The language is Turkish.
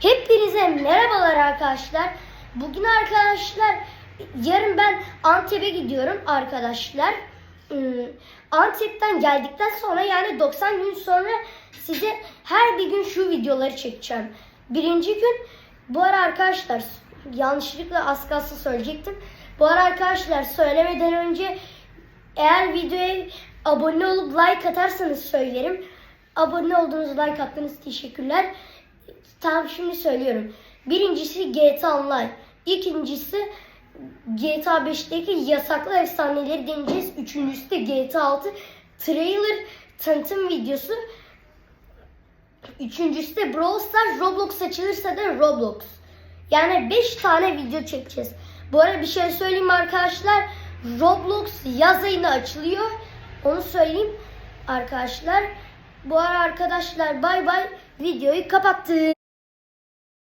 Hepinize merhabalar arkadaşlar. Bugün arkadaşlar yarın ben Antep'e gidiyorum arkadaşlar. Hmm, Antep'ten geldikten sonra yani 90 gün sonra size her bir gün şu videoları çekeceğim. Birinci gün bu ara arkadaşlar yanlışlıkla az kalsın söyleyecektim. Bu ara arkadaşlar söylemeden önce eğer videoya abone olup like atarsanız söylerim. Abone olduğunuz like attığınız teşekkürler. Tamam şimdi söylüyorum. Birincisi GTA Online. İkincisi GTA 5'teki yasaklı efsaneleri deneyeceğiz. Üçüncüsü de GTA 6 trailer tanıtım videosu. Üçüncüsü de Brawl Stars Roblox açılırsa da Roblox. Yani 5 tane video çekeceğiz. Bu arada bir şey söyleyeyim arkadaşlar. Roblox yaz ayında açılıyor. Onu söyleyeyim arkadaşlar. Bu ara arkadaşlar bay bay videoyu kapattık.